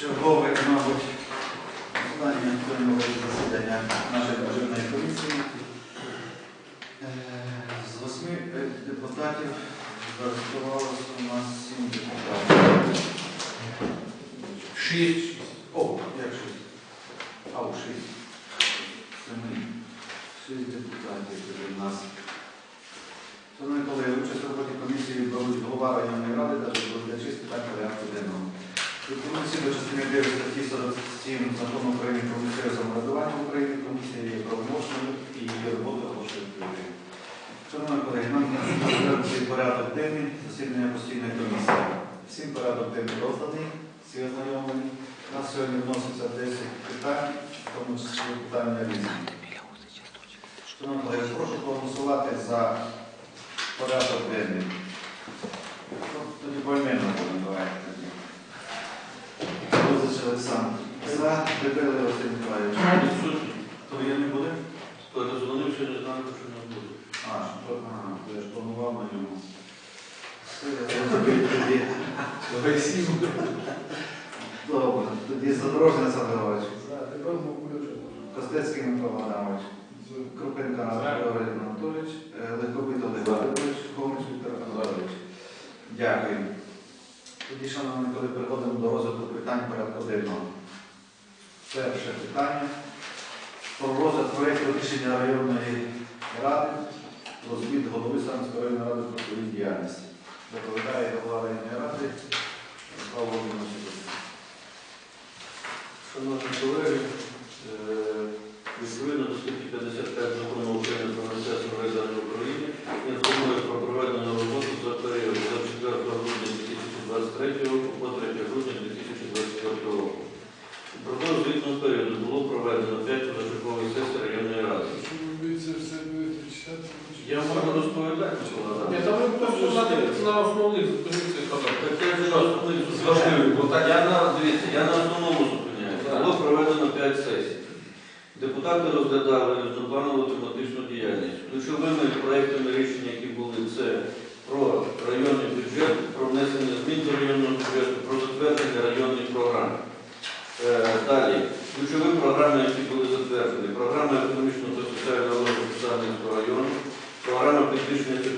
Чергове, мабуть, останнє пленове засідання нашої державної комісії. Е, з восьми е, депутатів зареєструвалося у нас сім депутатів. Шість Всім законом України про місцеве самоврядування України комісія є правомочною і її робота хороша відповідає. Шановні колеги, нам цей порядок денний засідання постійної комісії. Всім порядок денний розданий, всі ознайомлені. У нас сьогодні вноситься 10 питань, в тому числі питання різні. Шановні колеги, прошу проголосувати за порядок денний. Ну, тоді поймемо будемо тоді. Олександр за Дебеле Василь Миколаївич. Відсутні. То я не буде? То я дозвонив, що не знаю, що не буде. А, то я ж планував на ньому. Добре, тоді Задорожний е, Олександр Костецький Микола Адамович. Крупенка Григорій Анатолійович. Легкобит Олег Петрович. Хомич Віктор Анатолійович. Дякую. Тоді, шановні, коли переходимо до розвитку питань порядку денного. Перше питання про розгляд проєкту рішення районної ради про звіт голови Самської районної ради про свою діяльність. Доповідає голова районної ради Павло Володимирович. Шановні колеги, Commissioner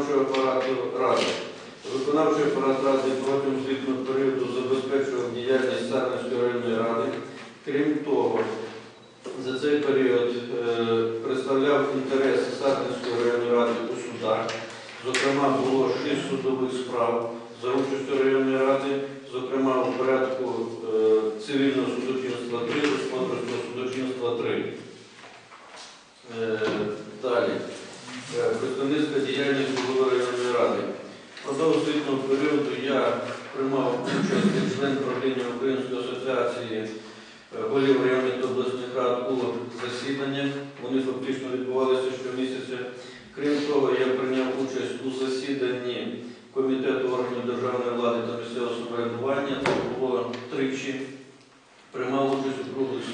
виконавчого апарату ради. Виконавчий апарат ради протягом звітного періоду забезпечував діяльність Сарненської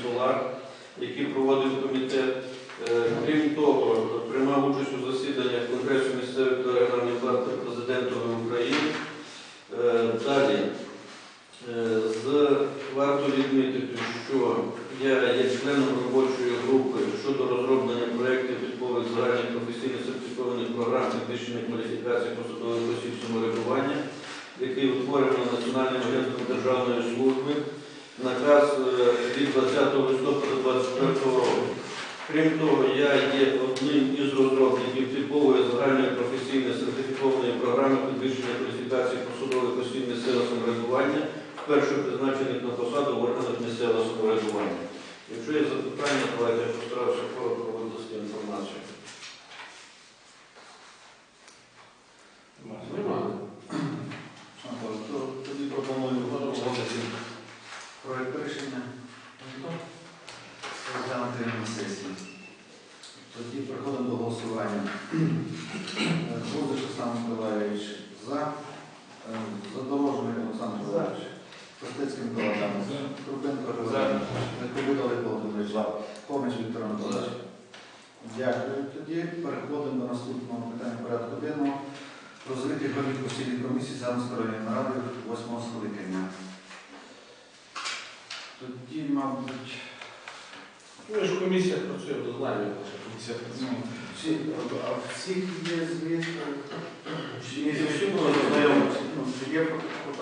Сулак, який проводив комітет. Е, крім того, приймав участь у засіданнях Конгресу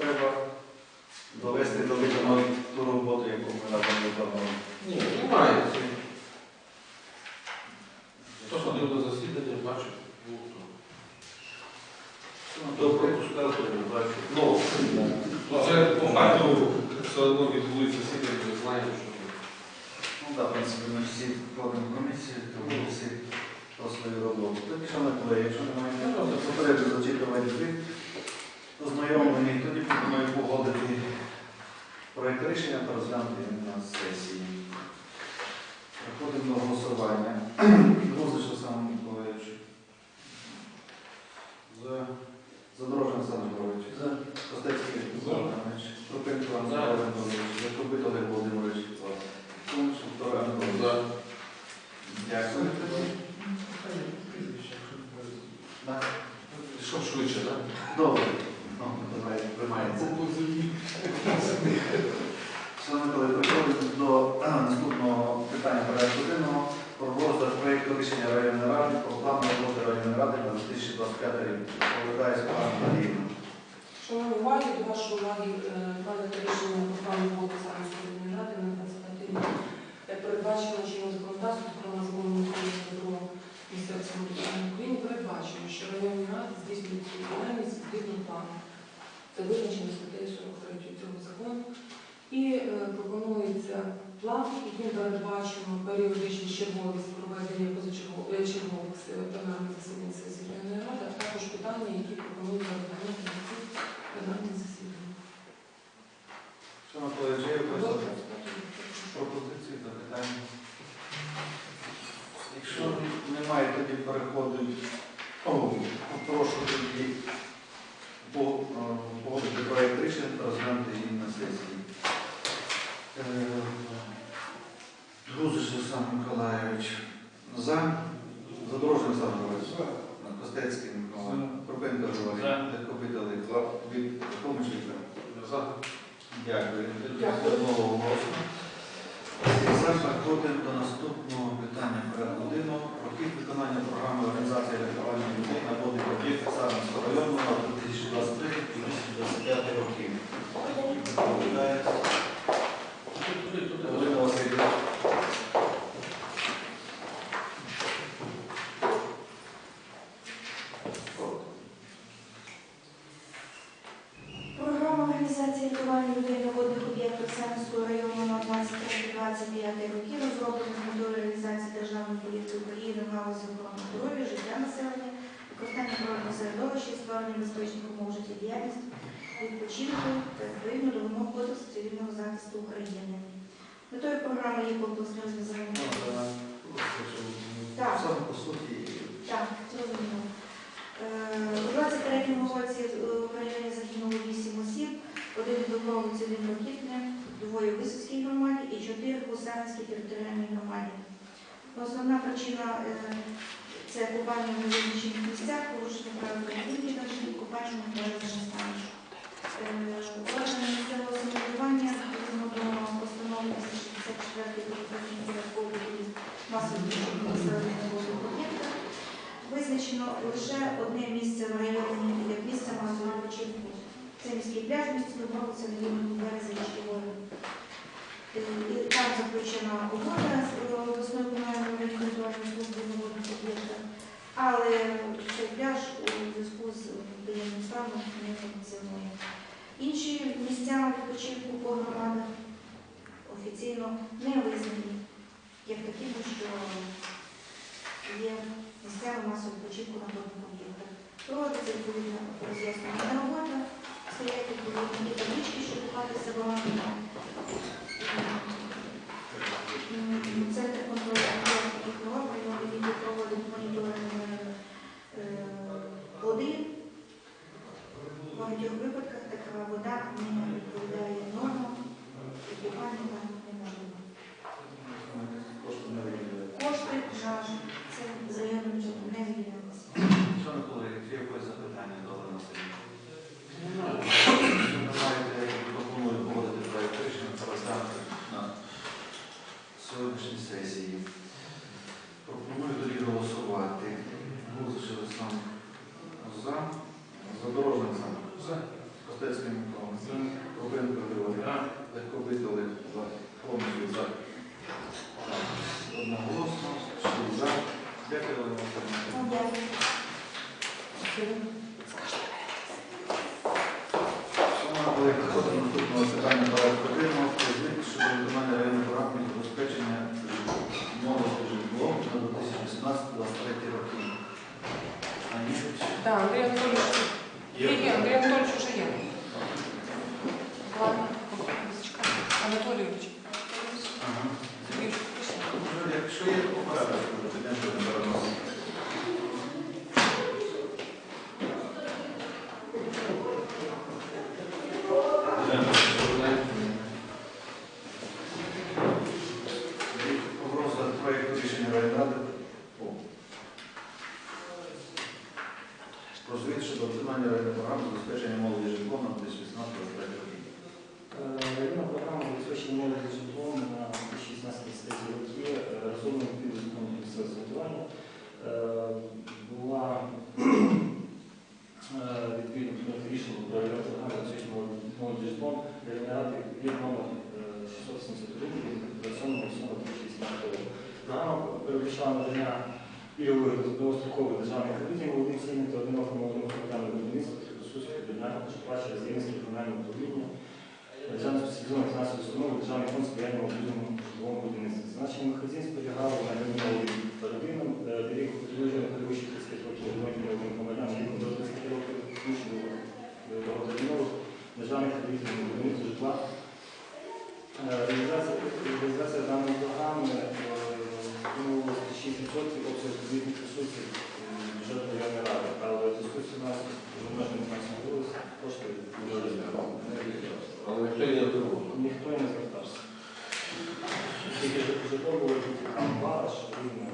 треба швидше, так? Добре. Ну, давай, приймається. Шановні колеги, переходимо до наступного питання порядку денного про розгляд проєкту рішення районної ради про плану роботи районної ради на 2025 рік. здоров'ю, життя населення, використання природного середовища і створення безпечних умов життєдіяльності, відпочинку та відповідно до вимог Кодексу цивільного захисту України. Метою програми є комплексне розв'язання. Так, так, зрозуміло. Е, у 23-му році е, в районі загинуло 8 осіб, один від відомовив цивільного рокітне, двоє в Висоцькій громаді і чотири в Гусаринській територіальній громаді. Основна причина е, це купання в визначених місцях, порушення прав колективні режимі, купання в бережні станжу. Органи е, місцевого самоврядування відповідно до постанови 64 про порядкову масових населених об'єктах визначено лише одне місце в районі як місце масового початку. Це міський пляж, місто добро, це місцями відпочинку по громадах офіційно не визнані, як такі, що є місцями масового відпочинку на торгових. об'єктах. це відповідна роз'яснена робота, стоять відповідні таблички, щоб ухати себе. Центр контролю їх норм, який проводить моніторинг е, е, води в багатьох випадках вода не друге довгострокової державної кредитів володих цінних та одинокому одному капітального будівництва стосується підання, що плачує Зеленського комунального управління, державної спеціалізованої фінансової установи, державний фонд сприяння мобільному житловому будівництву. Значення магазин сподягало на відмову родинам, доріг підвищених перевищих 30 років, одиноким одним громадянам, віком до 30 років, включно до багатодінових державних кредитів будівництва житла. Е, реалізація даної програми тому 6% обсяг відповідних ресурсів бюджету районної ради. Але дискусії у нас ми можемо максимум кошти не розглянути. Але ніхто не другого. Ніхто не звертався. Тільки житло було, там бараш, рівно.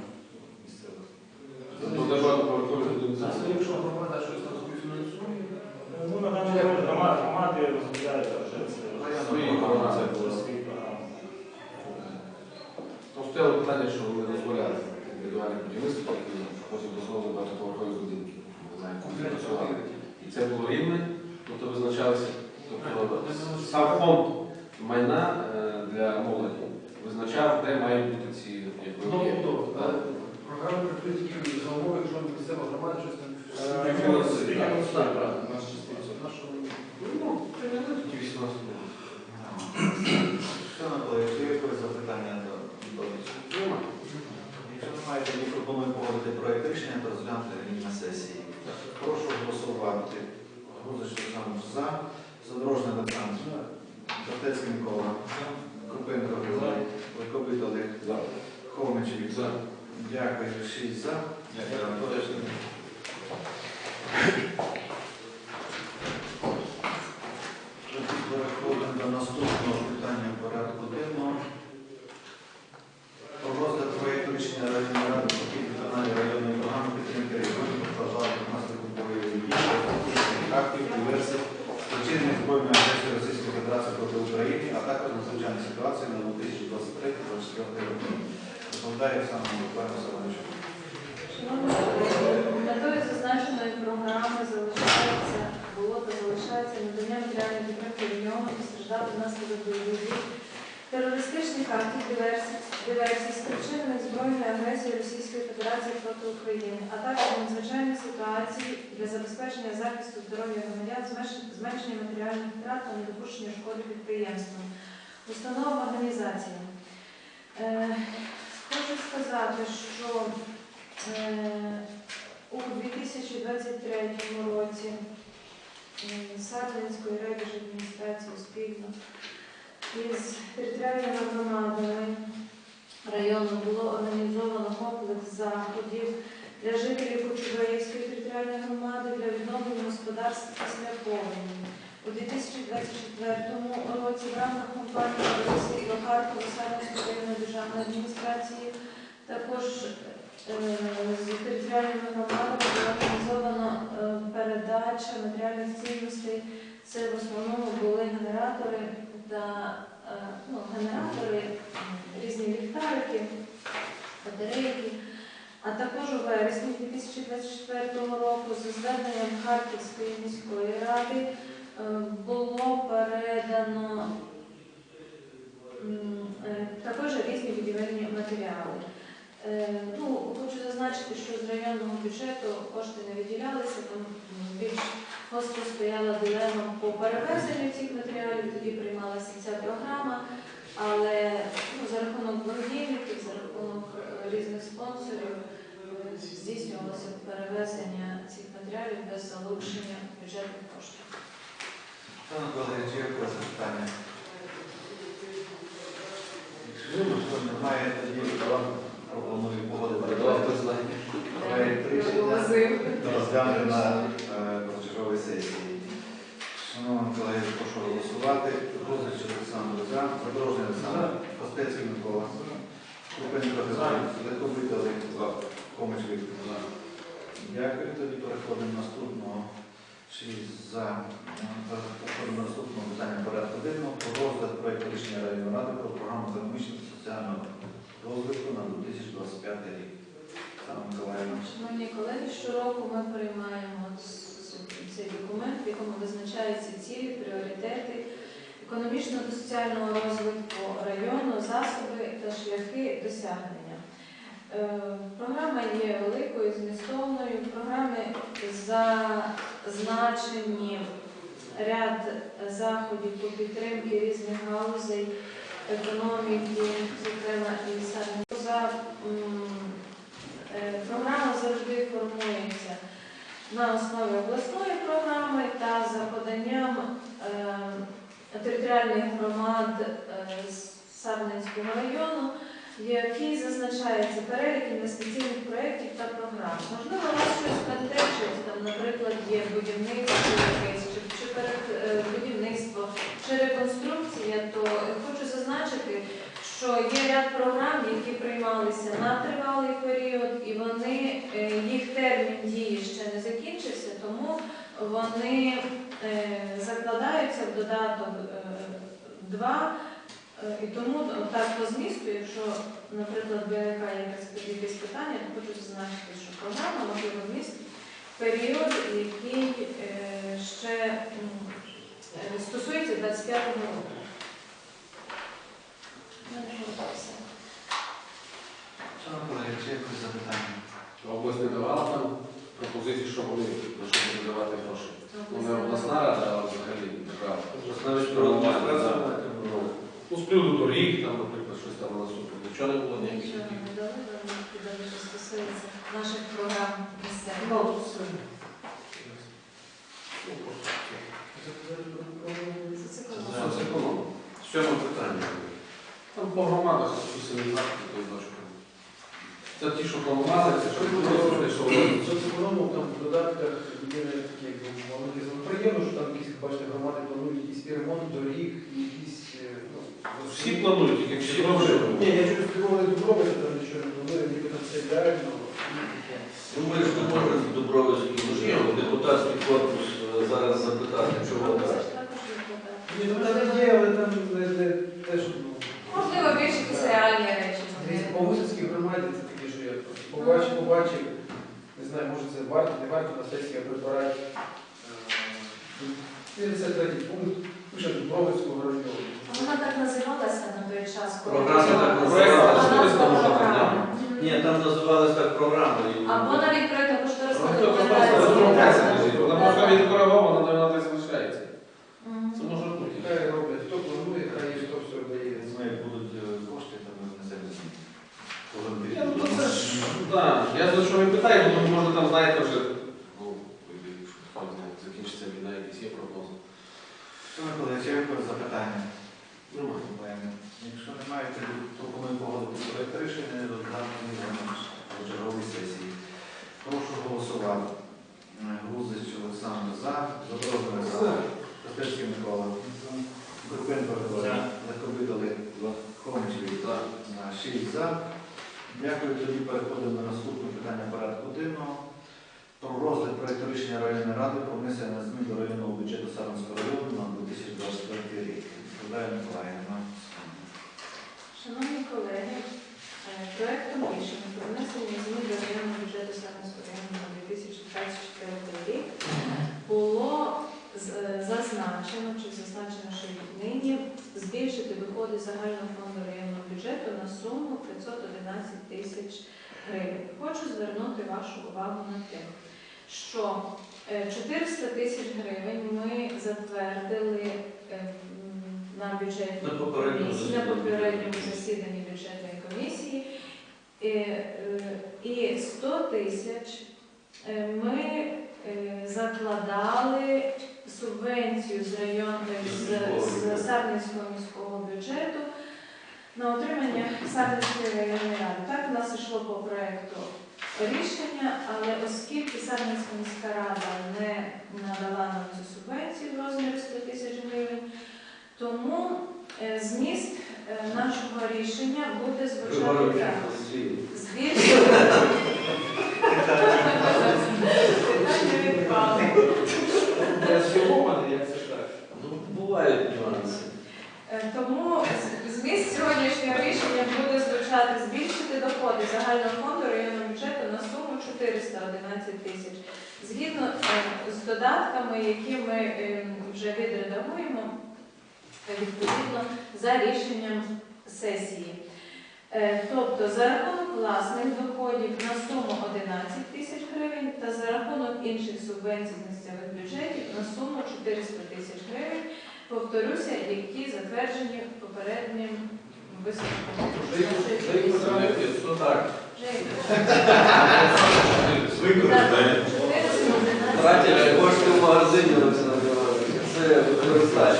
problema За. Задорожна Натан. Кортецький ну, Микола. Крупенко Григорій. Великобит Олег. Хомич Віктор. Дякую. 6 за. Дякую. Диверсій спричинених збройною агресією Російської Федерації проти України, а також надзвичайних ситуацій для забезпечення захисту здоров'я громадян, зменшення матеріальних втрат та недопущення шкоди підприємствам, установам організаціям. Е, Хочу сказати, що е, у 2023 році м, Сарненською райдержадміністрацією спільно із територіальними громадами району було організовано комплекс заходів для жителів Кочубаївської територіальної громади для відновлення господарств після повені. У 2024 році в рамках компанії «Росії» Харкова районної державної адміністрації також е, з територіальними громадами була організована е, передача матеріальних цінностей. Це в основному були генератори та е, ну, генератори, різні ліхтарики, батарейки. А також у вересні 2024 року за зверненням Харківської міської ради е, було передано е, також різні будівельні матеріали. Ну, хочу зазначити, що з районного бюджету кошти не виділялися, там більш гостро стояла дилема по перевезенню цих матеріалів, тоді приймалася ця програма, але ну, за рахунок благодійників, за рахунок е, різних спонсорів е, здійснювалося перевезення цих матеріалів без залучення бюджетних коштів. Шановні колеги, чи є якось запитання? Якщо немає, тоді вам пропоную погодити проект рішення розглянути на е, позачерговій сесії. Шановні колеги, прошу голосувати. Розгляд Олександр за, Продовження Олександр, Костецький Микола, Купенко Григорій, Легковий Олег, Комич Віктор. За. Дякую. Тоді переходимо наступного. Шість за. Переходимо наступного питання порядку денного. Про розгляд проєкту рішення районної ради про програму економічного соціального розвитку на 2025 рік. Шановні колеги, щороку ми приймаємо цей документ, в якому визначаються цілі, пріоритети економічного та соціального розвитку району, засоби та шляхи досягнення. Е, Програма є великою, змістовною. В програмі зазначені ряд заходів по підтримки різних галузей економіки, зокрема і саме Програма завжди формується на основі обласної програми та за поданням е, територіальних громад е, Сарненського району, в якій зазначається перелік інвестиційних проєктів та програм. Можливо, вас щось контекстує, там, наприклад, є будівництво якесь, чи, чи перед- е, будівництво, чи реконструкція, то хочу зазначити, що є ряд програм, які приймалися на тривалий період, і вони е, їх термін дії ще не закінчився, тому вони закладаються в додаток 2. І тому так по змісту, якщо, наприклад, виникає якесь питання, то хочу зазначити, що програма можливо містить період, який е, ще е, стосується 25 року. У. Шановні колеги, чи якось запитання? Область не давала там пропозиції, що вони на що давати гроші. Ну, не обласна рада, а взагалі держава. Навіть про адміністрацію мову? Ну, з приводу доріг, там, наприклад, щось там на супер. Нічого не було ніяких. Нічого не дали, вони підали, що стосується наших програм місцевих. Ну, це. Ну. Соцеконом. Сьоме питання. Там по громадах розписані заходи, то я бачу. Це ті, що планували, це що було, що робили. Соцеконому там в додатках є такі, як вони приємно, що там якісь, бачите, громади планують якийсь і ремонт доріг, і якісь, е, ну, Всі планують, тільки всі Ні, планують. я чую, співали Дубровича, там нічого не планує, ніби там все ідеально. Думаю, що можна Дубровицький можливо, депутатський корпус е, зараз запитати, чого так. Ні, ну там є, але там не, не те, що, ну, Можливо, більш якісь реальні речі. Дивіться, По Гусівській громаді це таке, що я просто побачив, побачив, не знаю, може це варто, не варто на сесії прибирати. 53 пункт, пише Дубровицького району. Вона так називалася на той час. коли Програма так називалася. кошторисна Вона програма. Ні, там називалась так програма. Або навіть проєктно кошторисна Ну, хто Вона може відкоригована, то вона так залишається. Це може бути. Хай роблять, хто планує, хай їм хто все дає. Ми як будуть е, кошти, то ми внесемо зміни. Кожен Ні, рік. ну, то це да, я за що і питаю, бо може там, знаєте, вже, ну, хто знає, закінчиться війна, якісь є прогнози. Шановні колеги, чи є якось запитання? Нормально. Проблеми? Якщо немає, то пропоную погодити проект рішення розглянути на черговій сесії. Прошу голосувати. Гузич Олександр за, Задорожний за, Костецький Микола, Крупенко Григорій, Легкобидали, Хомич Віктор, за, шість за. Дякую. Тоді переходимо до наступного питання порядку денного. Про розгляд проекту рішення районної ради про внесення змін до районного бюджету Саранського району на 2024 рік. Відповідає Миколаївна. Шановні колеги, е, проектом рішення про внесення змін до районного бюджету Сарненського району на 2024 рік було е, зазначено чи зазначено, що нині збільшити доходи загального фонду районного бюджету на суму 511 тисяч гривень. Хочу звернути вашу увагу на те, що е, 400 тисяч гривень ми затвердили е, на бюджетній На комісії, на засіданні. попередньому засіданні бюджетної комісії. І, е, 100 тисяч е, ми е, закладали субвенцію з районної з, з Сарненського міського бюджету на отримання Сарненської районної ради. Так у нас йшло по проекту рішення, але оскільки Сарненська міська рада не надала нам цю субвенцію в розмірі 100 тисяч гривень, тому е, зміст е, нашого рішення буде звучати так. Збільшити. Питання відпало. Я сьогодні, як це так? Ну, бувають нюанси. Е, Тому з- зміст сьогоднішнього рішення буде збільшити доходи загального фонду районного бюджету на суму 411 тисяч. Згідно е, з додатками, які ми е, вже відредагуємо, е, відповідно за рішенням сесії. Тобто за рахунок власних доходів на суму 11 тисяч гривень та за рахунок інших субвенцій місцевих бюджетів на суму 400 тисяч гривень, повторюся, які затверджені попереднім Ну. Тратять кошти в магазині. Це використання.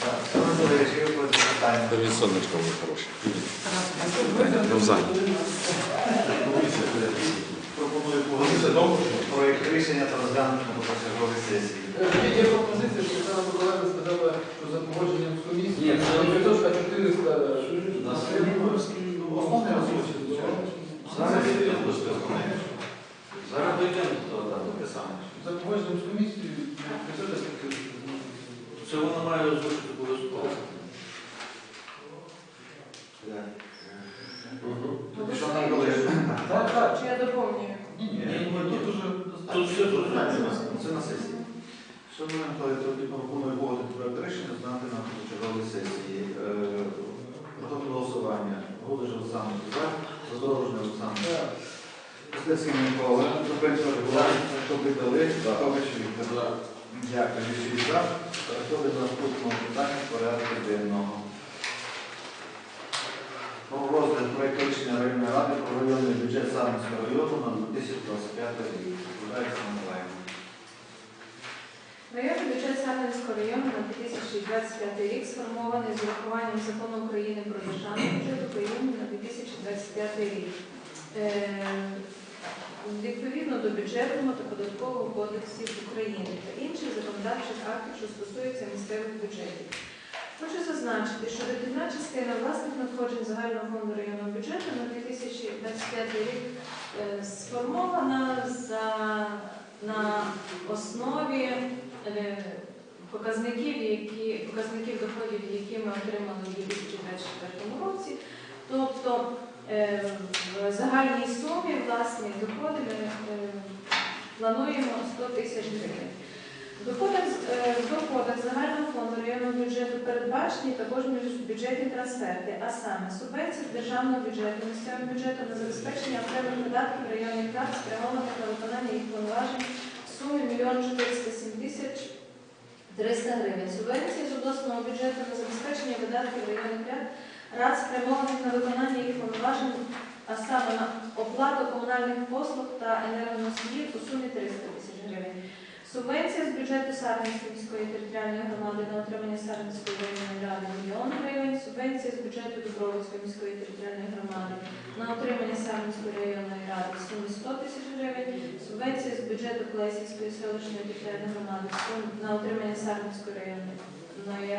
Так, Шановні колеги, чи є якось сонечка буде хороше. Навзаєм. Пропоную погодити проект рішення та розглянути на позачерговій сесії. Е, Є пропозиція, що Світлана Миколаївна сказала, що за погодженням з комісією, Ні, це- не 500, а 400. На Основне озвучити, звичайно. Зараз я буду сказати. Зараз дійдемо до того. Ну, те саме. За погодженням з комісією 500, а 400. Це воно має озвучити обов'язково. Так. Тоді, Шановні колеги, Так, так. Чи я доповнюю? ні, ні, ми тут уже Тут все зрозуміло. Це на сесії. Шановні колеги, тоді пропоную погодити проект рішення знати на позачерговій сесії. Е, голосування. Голиш Олександр за, Задорожний Олександр. Костецький Микола, Зубенко Григорій, Кобидали, Кович Віктор. Дякую, всі за. Переходимо до наступного питання порядку денного. Про розгляд проєкту рішення районної ради про районний бюджет Сарненського району на 2025 рік. Районний бюджет Сарненського району на 2025 рік сформований з урахуванням закону України про державний бюджет України на 2025 рік. Е, Відповідно до бюджетного та податкового кодексів України та інших законодавчих актів, що стосуються місцевих бюджетів. Хочу зазначити, що дохідна частина власних надходжень загального фонду районного бюджету на 2025 рік сформована за, на основі е, показників, які, показників доходів, які ми отримали у 2024 році. Тобто е, в загальній сумі власні доходи ми е, плануємо 100 тисяч гривень. В доходах, з- е, в доходах загального фонду районного бюджету передбачені також бюджетні трансферти, а саме субвенції з державного бюджету, місцевого бюджету на забезпечення окремих видатків районних рад, спрямованих на виконання їх повноважень в сумі 1 407 тисяч 300 гривень. Субвенції з обласного бюджету на забезпечення видатків районних рад, рад спрямованих на виконання їх повноважень, а саме на оплату комунальних послуг та енергоносіїв у сумі 300 тисяч гривень. Субвенція з бюджету Сарненської міської територіальної громади на отримання Сарненської районної ради мільйон гривень. Субвенція з бюджету Дубровицької міської територіальної громади на отримання Сарненської районної ради в сумі 100 тисяч гривень. Субвенція з бюджету Колесівської селищної територіальної громади на отримання Сарненської районної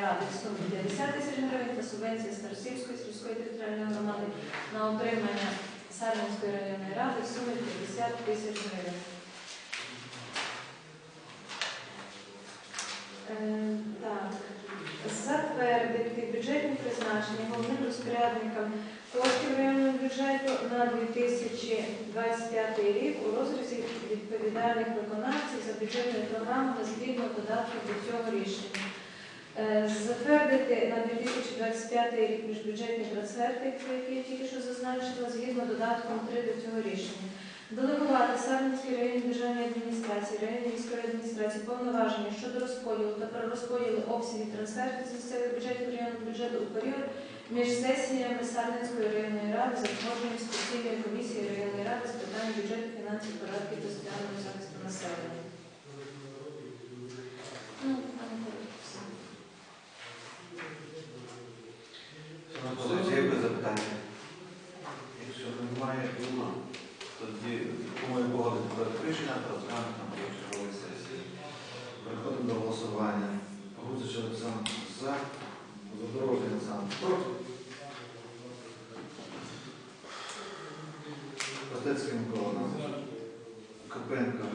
ради в сумі 50 тисяч гривень та субвенція Старосівської сільської територіальної громади на отримання Сарненської районної ради в сумі 50 тисяч гривень. Е, Так, затвердити бюджетні призначення головним розпорядникам коштів районного бюджету на 2025 рік у розрізі відповідальних виконавців за бюджетною програмою згідно додатків до цього рішення. Е, Затвердити на 2025 рік міжбюджетні трансферти, про які я тільки що зазначила, згідно додатком 3 до цього рішення. Делегувати Сарненській районній державній адміністрації, районній міської адміністрації повноваження щодо розподілу та перерозподілу обсягів трансфертів з місцевих бюджетів районного бюджету у період між сесіями Сарненської районної ради за погодженням з постійною комісією районної ради з питань бюджету, фінансів, податків та соціального захисту населення. Ну, quello